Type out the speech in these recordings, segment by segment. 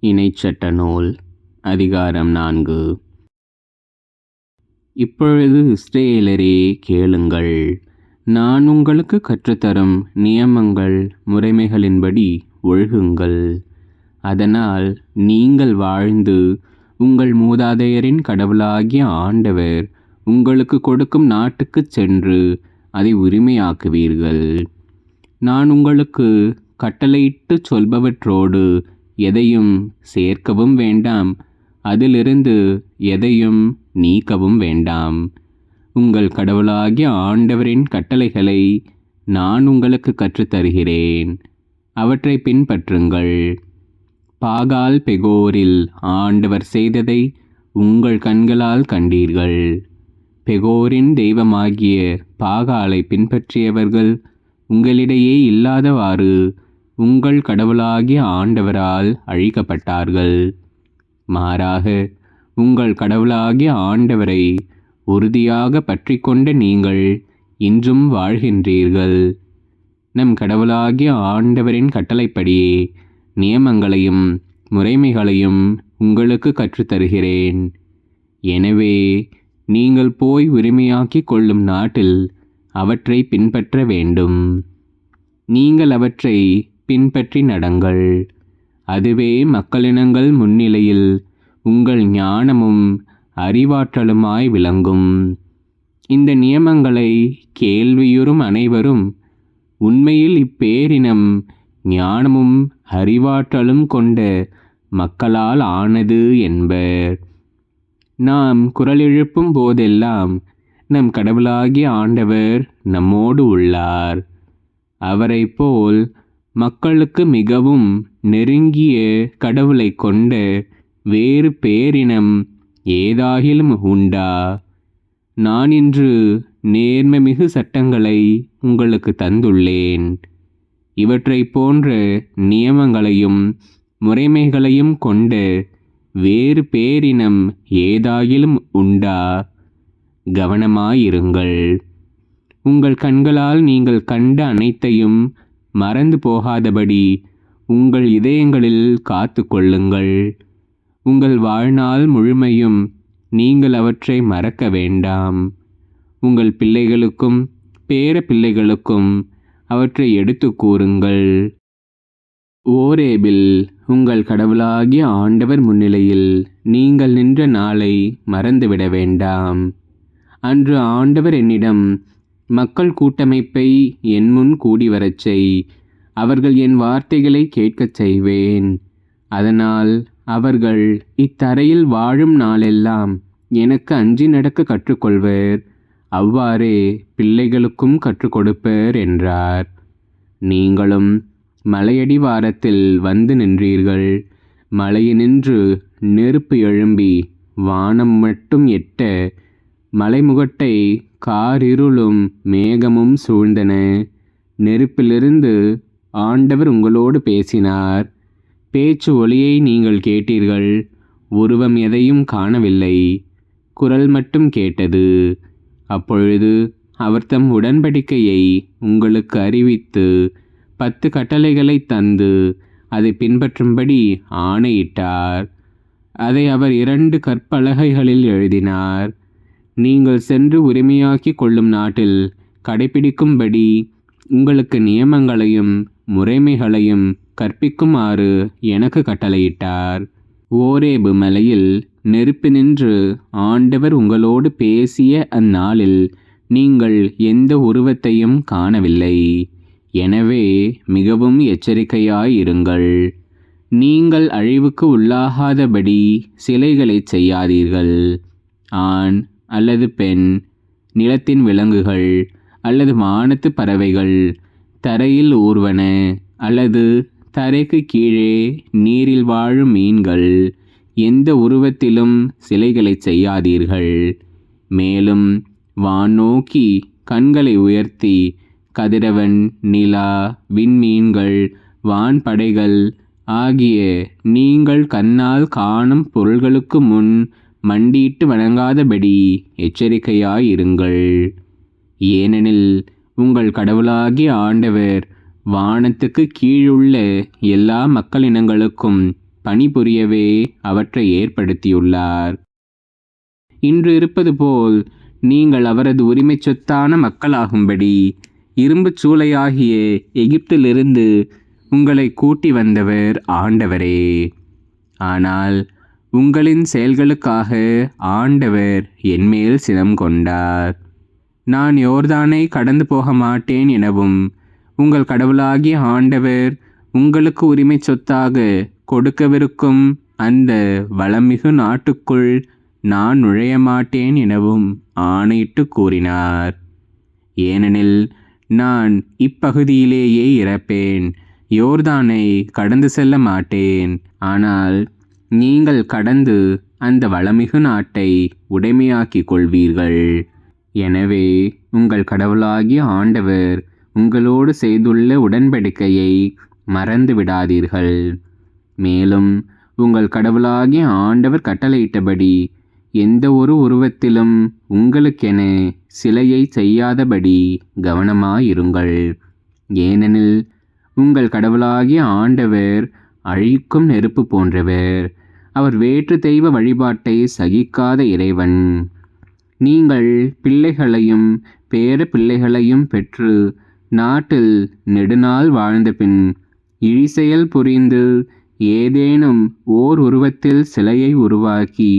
இணைச்சட்ட நூல் அதிகாரம் நான்கு. இப்பொழுது இஸ்ரேலரே கேளுங்கள். நான் உங்களுக்கு கற்றுத்தரும் நியமங்கள் முறைமைகளின்படி ஒழுகுங்கள். அதனால் நீங்கள் வாழ்ந்து உங்கள் மூதாதையரின் கடவுளாகிய ஆண்டவர் உங்களுக்கு கொடுக்கும் நாட்டுக்குச் சென்று அதை உரிமையாக்குவீர்கள். நான் உங்களுக்கு கட்டளையிட்டு சொல்பவற்றோடு எதையும் சேர்க்கவும் வேண்டாம். அதிலிருந்து எதையும் நீக்கவும் வேண்டாம். உங்கள் கடவுளாகிய ஆண்டவரின் கட்டளைகளை நான் உங்களுக்கு கற்றுத்தருகிறேன். அவற்றை பின்பற்றுங்கள். பாகால் பெகோரில் ஆண்டவர் செய்ததை உங்கள் கண்களால் கண்டீர்கள். பெகோரின் தெய்வமாகிய பாகாலை பின்பற்றியவர்கள் உங்களிடையே இல்லாதவாறு உங்கள் கடவுளாகிய ஆண்டவரால் அழிக்கப்பட்டார்கள். மாறாக உங்கள் கடவுளாகிய ஆண்டவரை உறுதியாக பற்றி கொண்ட நீங்கள் இன்றும் வாழ்கின்றீர்கள். நம் கடவுளாகிய ஆண்டவரின் கட்டளைப்படியே நியமங்களையும் முறைமைகளையும் உங்களுக்கு கற்றுத்தருகிறேன். எனவே நீங்கள் போய் உரிமையாக்கிக் கொள்ளும் நாட்டில் அவற்றை பின்பற்ற வேண்டும். நீங்கள் அவற்றை பின்பற்றி நடங்கள். அதுவே மக்களினங்கள் முன்னிலையில் உங்கள் ஞானமும் அறிவாற்றலுமாய் விளங்கும். இந்த நியமங்களை கேள்வியுறும் அனைவரும் உண்மையில் இப்பேரினம் ஞானமும் அறிவாற்றலும் கொண்ட மக்களால் ஆனது என்பர். நாம் குரலெழுப்பும் போதெல்லாம் நம் கடவுளாகிய ஆண்டவர் நம்மோடு உள்ளார். அவரை போல் மக்களுக்கு மிகவும் நெருங்கிய கடவுளை கொண்ட வேறு பேரினம் ஏதாகிலும் உண்டா? நான் இன்று நேர்மைமிகு சட்டங்களை உங்களுக்கு தந்துள்ளேன். இவற்றை போன்ற நியமங்களையும் முறைமைகளையும் கொண்ட வேறு பேரினம் ஏதாகிலும் உண்டா? கவனமாயிருங்கள். உங்கள் கண்களால் நீங்கள் கண்ட அனைத்தையும் மறந்து போகாதபடி உங்கள் இதயங்களில் காத்து கொள்ளுங்கள் உங்கள் வாழ்நாள் முழுமையும் நீங்கள் அவற்றை மறக்க வேண்டாம். உங்கள் பிள்ளைகளுக்கும் பேர பிள்ளைகளுக்கும் அவற்றை எடுத்து கூறுங்கள். ஓரேபில் உங்கள் கடவுளாகிய ஆண்டவர் முன்னிலையில் நீங்கள் நின்ற நாளை மறந்துவிட வேண்டாம். அன்று ஆண்டவர் என்னிடம் மக்கள் கூட்டமைப்பை என் முன் கூடி வரச் செய். அவர்கள் என் வார்த்தைகளை கேட்கச் செய்வேன். அதனால் அவர்கள் இத்தரையில் வாழும் நாளெல்லாம் எனக்கு அஞ்சி நடக்க கற்றுக்கொள்வர். அவ்வாறே பிள்ளைகளுக்கும் கற்றுக் கொடுப்பர் என்றார். நீங்களும் மலையடிவாரத்தில் வந்து நின்றீர்கள். மலையினின்று நெருப்பு எழும்பி வானம் மட்டும் எட்ட மலைமுகட்டை காரிருளும் மேகமும் சூழ்ந்தன. நெருப்பிலிருந்து ஆண்டவர் உங்களோடு பேசினார். பேச்சு ஒளியை நீங்கள் கேட்டீர்கள். உருவம் எதையும் காணவில்லை. குரல் மட்டும் கேட்டது. அப்பொழுது அவர் தம் உடன்படிக்கையை உங்களுக்கு அறிவித்து பத்து கட்டளைகளை தந்து அதை பின்பற்றும்படி ஆணையிட்டார். அதை அவர் இரண்டு கற்பலகைகளில் எழுதினார். நீங்கள் சென்று உரிமையாக்கி கொள்ளும் நாட்டில் கடைபிடிக்கும்படி உங்களுக்கு நியமங்களையும் முறைமைகளையும் கற்பிக்குமாறு எனக்கு கட்டளையிட்டார். ஓரேபு மலையில் நெருப்பு நின்று ஆண்டவர் உங்களோடு பேசிய அந்நாளில் நீங்கள் எந்த உருவத்தையும் காணவில்லை. எனவே மிகவும் எச்சரிக்கையாயிருங்கள். நீங்கள் அழிவுக்கு உள்ளாகாதபடி சிலைகளை செய்யாதீர்கள். ஆண் அல்லது பெண் நிலத்தின் விலங்குகள் அல்லது வானத்து பறவைகள் தரையில் ஊர்வன அல்லது தரைக்கு கீழே நீரில் வாழும் மீன்கள் எந்த உருவத்திலும் சிலைகளை செய்யாதீர்கள். மேலும் வான் நோக்கி கண்களை உயர்த்தி கதிரவன் நிலா விண்மீன்கள் வான்படைகள் ஆகிய நீங்கள் கண்ணால் காணும் பொருள்களுக்கு முன் மண்டியிட்டு வணங்காதபடி எச்சரிக்கையாயிருங்கள். ஏனெனில் உங்கள் கடவுளாகிய ஆண்டவர் வானத்துக்கு கீழுள்ள எல்லா மக்களினங்களுக்கும் பணிபுரியவே அவற்றை ஏற்படுத்தியுள்ளார். இன்று இருப்பது போல் நீங்கள் அவரது உரிமை சொத்தான மக்களாகும்படி இரும்புச் சூளையாகிய எகிப்திலிருந்து உங்களை கூட்டி வந்தவர் ஆண்டவரே. ஆனால் உங்களின் செயல்களுக்காக ஆண்டவர் என்மேல் சினம் கொண்டார். நான் யோர்தானை கடந்து போக மாட்டேன் எனவும் உங்கள் கடவுளாகிய ஆண்டவர் உங்களுக்கு உரிமை சொத்தாக கொடுக்கவிருக்கும் அந்த வளமிகு நாட்டுக்குள் நான் நுழைய மாட்டேன் எனவும் ஆணையிட்டு கூறினார். ஏனெனில் நான் இப்பகுதியிலேயே இறப்பேன் யோர்தானை கடந்து செல்ல மாட்டேன். ஆனால் நீங்கள் கடந்து அந்த வளமிகு நாட்டை உடைமையாக்கிக் கொள்வீர்கள். எனவே உங்கள் கடவுளாகிய ஆண்டவர் உங்களோடு செய்துள்ள உடன்படிக்கையை மறந்து விடாதீர்கள். மேலும் உங்கள் கடவுளாகிய ஆண்டவர் கட்டளையிட்டபடி எந்த ஒரு உருவத்திலும் உங்களுக்கென சிலையை செய்யாதபடி கவனமாயிருங்கள். ஏனெனில் உங்கள் கடவுளாகிய ஆண்டவர் அழிக்கும் நெருப்பு போன்றவர். அவர் வேற்று தெய்வ வழிபாட்டை சகிக்காத இறைவன். நீங்கள் பிள்ளைகளையும் பேர பிள்ளைகளையும் பெற்று நாட்டில் நெடுநாள் வாழ்ந்த பின் இழிசெயல் புரிந்து ஏதேனும் ஓர் உருவத்தில் சிலையை உருவாக்கி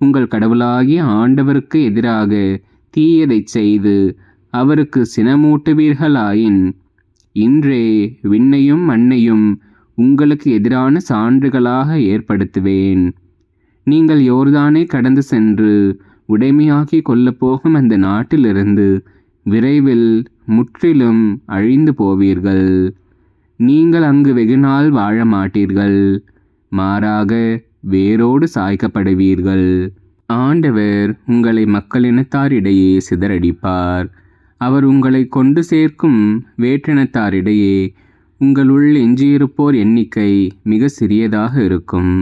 உங்கள் கடவுளாகிய ஆண்டவருக்கு எதிராக தீயதைச் செய்து அவருக்கு சினமூட்டுவீர்களாயின் இன்றே விண்ணையும் மண்ணையும் உங்களுக்கு எதிரான சான்றுகளாக ஏற்படுத்துவேன். நீங்கள் யோர்தானே கடந்து சென்று உடைமையாக்கி கொள்ளப் போகும் அந்த நாட்டிலிருந்து விரைவில் முற்றிலும் அழிந்து போவீர்கள். நீங்கள் அங்கு வெகுநாள் வாழ மாட்டீர்கள் மாறாக வேரோடு சாய்க்கப்படுவீர்கள். ஆண்டவர் உங்களை மக்களினத்தாரிடையே சிதறடிப்பார். அவர் உங்களை கொண்டு சேர்க்கும் வேற்றினத்தாரிடையே உங்களுள் எஞ்சியிருப்போர் எண்ணிக்கை மிக சிறியதாக இருக்கும்.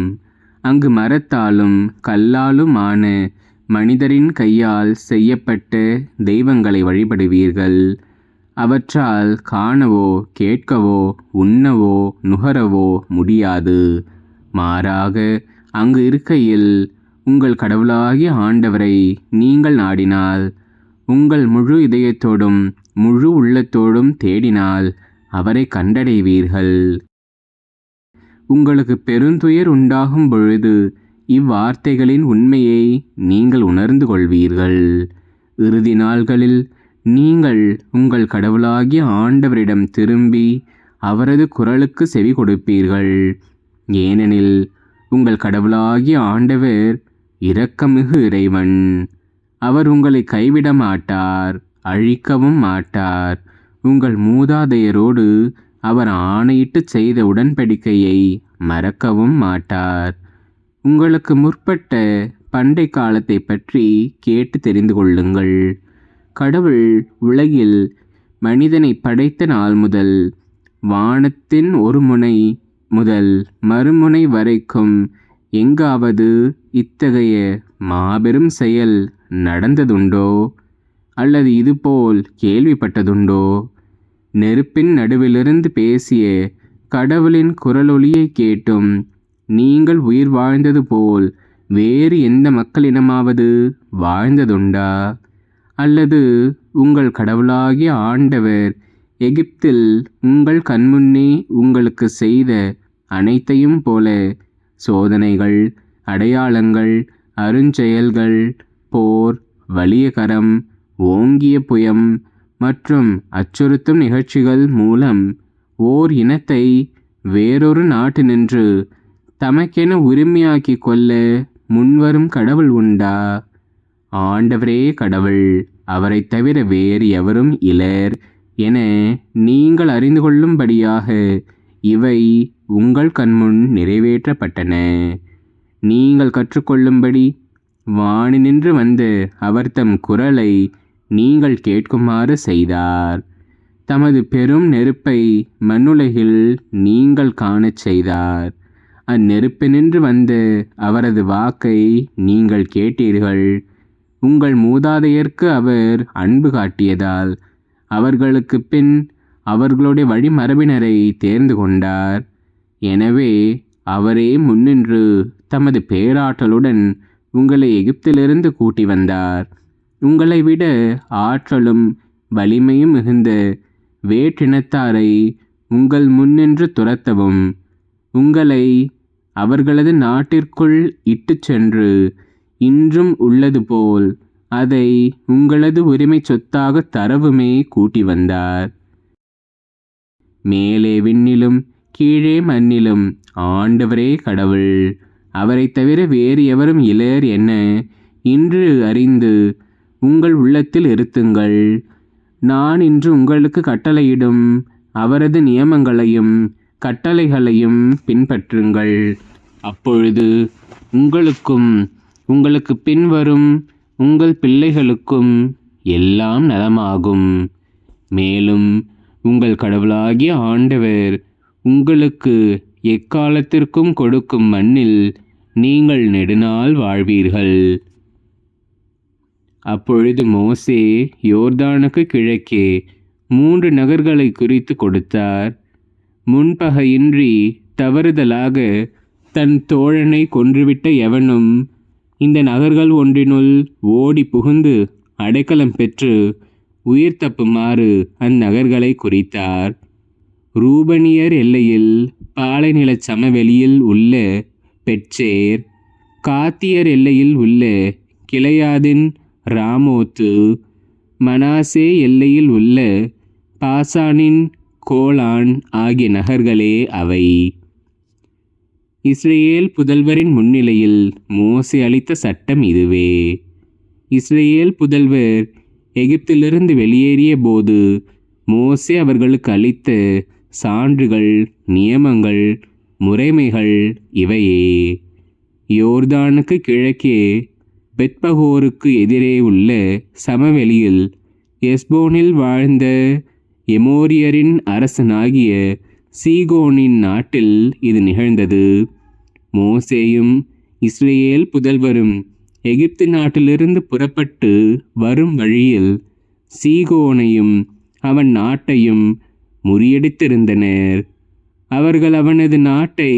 அங்கு மரத்தாலும் கல்லாலும் ஆன மனிதரின் கையால் செய்யப்பட்ட தெய்வங்களை வழிபடுவீர்கள். அவற்றால் காணவோ கேட்கவோ உண்ணவோ நுகரவோ முடியாது. மாறாக அங்கு இருக்கையில் உங்கள் கடவுளாகிய ஆண்டவரை நீங்கள் நாடினால் உங்கள் முழு இதயத்தோடும் முழு உள்ளத்தோடும் தேடினால் அவரை கண்டடைவீர்கள். உங்களுக்கு பெருந்துயர் உண்டாகும் பொழுது இவ்வார்த்தைகளின் உண்மையை நீங்கள் உணர்ந்து கொள்வீர்கள். இறுதி நாள்களில் நீங்கள் உங்கள் கடவுளாகிய ஆண்டவரிடம் திரும்பி அவரது குரலுக்கு செவி கொடுப்பீர்கள். ஏனெனில் உங்கள் கடவுளாகிய ஆண்டவர் இரக்கமிகு இறைவன். அவர் உங்களை கைவிட மாட்டார் அழிக்கவும் மாட்டார். உங்கள் மூதாதையரோடு அவர் ஆணையிட்டு செய்த உடன்படிக்கையை மறக்கவும் மாட்டார். உங்களுக்கு முற்பட்ட பண்டை காலத்தை பற்றி கேட்டு தெரிந்து கொள்ளுங்கள். கடவுள் உலகில் மனிதனை படைத்த நாள் முதல் வானத்தின் ஒரு முனை முதல் மறுமுனை வரைக்கும் எங்காவது இத்தகைய மாபெரும் செயல் நடந்ததுண்டோ? அல்லது இதுபோல் கேள்விப்பட்டதுண்டோ? நெருப்பின் நடுவிலிருந்து பேசிய கடவுளின் குரலொலியை கேட்டும் நீங்கள் உயிர் வாழ்ந்தது போல் வேறு எந்த மக்களினமாவது வாழ்ந்ததுண்டா? அல்லது உங்கள் கடவுளாகிய ஆண்டவர் எகிப்தில் உங்கள் கண்முன்னே உங்களுக்கு செய்த அனைத்தையும் போல சோதனைகள் அடையாளங்கள் அருஞ்செயல்கள் போர் வலியகரம் ஓங்கிய புயம் மற்றும் அச்சுறுத்தும் நிகழ்ச்சிகள் மூலம் ஓர் இனத்தை வேறொரு நாட்டு நின்று தமக்கென உரிமையாக்கி கொள்ள முன்வரும் கடவுள் உண்டா? ஆண்டவரே கடவுள் அவரைத் தவிர வேறு எவரும் இலர் என நீங்கள் அறிந்து கொள்ளும்படியாக இவை உங்கள் கண்முன் நிறைவேற்றப்பட்டன. நீங்கள் கற்றுக்கொள்ளும்படி வானினின்று வந்து அவர் தம் குரலை நீங்கள் கேட்குமாறு செய்தார். தமது பெரும் நெருப்பை மண்ணுலகில் நீங்கள் காணச் செய்தார். அந்நெருப்பினின்று வந்து அவரது வாக்கை நீங்கள் கேட்டீர்கள். உங்கள் மூதாதையர்க்கு அவர் அன்பு காட்டியதால் அவர்களுக்கு பின் அவர்களுடைய வழிமரபினரை தேர்ந்து கொண்டார். எனவே அவரே முன்னின்று தமது பேராற்றலுடன் உங்களை எகிப்திலிருந்து கூட்டி வந்தார். உங்களை விட ஆற்றலும் வலிமையும் மிகுந்த வேற்றினத்தாரை உங்கள் முன்னின்று துரத்தவும். உங்களை அவர்களது நாட்டிற்குள் இட்டுச் சென்று இன்றும் உள்ளது போல் அதை உங்களது உரிமை சொத்தாக தரவுமே கூட்டி வந்தார். மேலே விண்ணிலும் கீழே மண்ணிலும் ஆண்டவரே கடவுள் அவரைத் தவிர வேறு எவரும் இளையர் என்ன இன்று அறிந்து உங்கள் உள்ளத்தில் இருத்துங்கள். நான் இன்று உங்களுக்கு கட்டளையிடும் அவரது நியமங்களையும் கட்டளைகளையும் பின்பற்றுங்கள். அப்பொழுது உங்களுக்கும் உங்களுக்கு பின்வரும் உங்கள் பிள்ளைகளுக்கும் எல்லாம் நலமாகும். மேலும் உங்கள் கடவுளாகிய ஆண்டவர் உங்களுக்கு எக்காலத்திற்கும் கொடுக்கும் மண்ணில் நீங்கள் நெடுநாள் வாழ்வீர்கள். அப்பொழுது மோசே யோர்தானுக்கு கிழக்கே மூன்று நகர்களை குறித்து கொடுத்தார். முன்பகையின்றி தவறுதலாக தன் தோழனை கொன்றுவிட்ட எவனும் இந்த நகர்கள் ஒன்றினுள் ஓடி புகுந்து அடைக்கலம் பெற்று உயிர் தப்புமாறு அந்நகர்களை குறித்தார். ரூபனியர் எல்லையில் பாலைநில சமவெளியில் உள்ள பெட்சேர் காத்தியர் எல்லையில் உள்ள கிளையாதின் ராமோத்து. மனாசே எல்லையில் உள்ள பாசானின் கோலான் ஆகிய நகர்களே அவை. இஸ்ரேல் புதல்வரின் முன்னிலையில் மோசே அளித்த சட்டம் இதுவே. இஸ்ரேல் புதல்வர் எகிப்திலிருந்து வெளியேறிய போது மோசே அவர்களுக்கு அளித்த சான்றுகள் நியமங்கள் முறைமைகள் இவையே. யோர்தானுக்கு கிழக்கே பெத்பகோருக்கு எதிரே உள்ள சமவெளியில் எஸ்போனில் வாழ்ந்த எமோரியரின் அரசனாகிய சீகோனின் நாட்டில் இது நிகழ்ந்தது. மோசேயும் இஸ்ரேல் புதல்வரும் எகிப்து நாட்டிலிருந்து புறப்பட்டு வரும் வழியில் சீகோனையும் அவன் நாட்டையும் முறியடித்திருந்தனர். அவர்கள் அவனது நாட்டை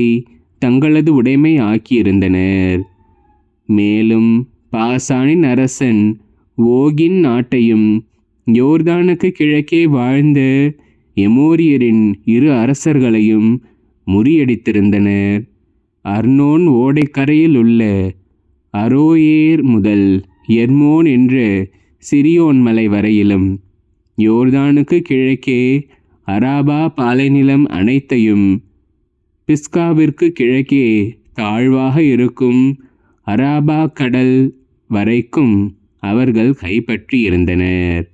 தங்களது உடைமை ஆக்கியிருந்தனர். மேலும் பாசானின் அரசன் ஓகின் நாட்டையும் யோர்தானுக்கு கிழக்கே வாழ்ந்த எமோரியரின் இரு அரசர்களையும் முறியடித்திருந்தனர். அர்னோன் ஓடைக்கரையில் உள்ள அரோயேர் முதல் எர்மோன் என்ற சிரியோன் மலை வரையிலும் யோர்தானுக்கு கிழக்கே அராபா பாலைநிலம் அனைத்தையும் பிஸ்காவிற்கு கிழக்கே தாழ்வாக இருக்கும் அராபா கடல் வரைக்கும் அவர்கள் கைப்பற்றியிருந்தனர்.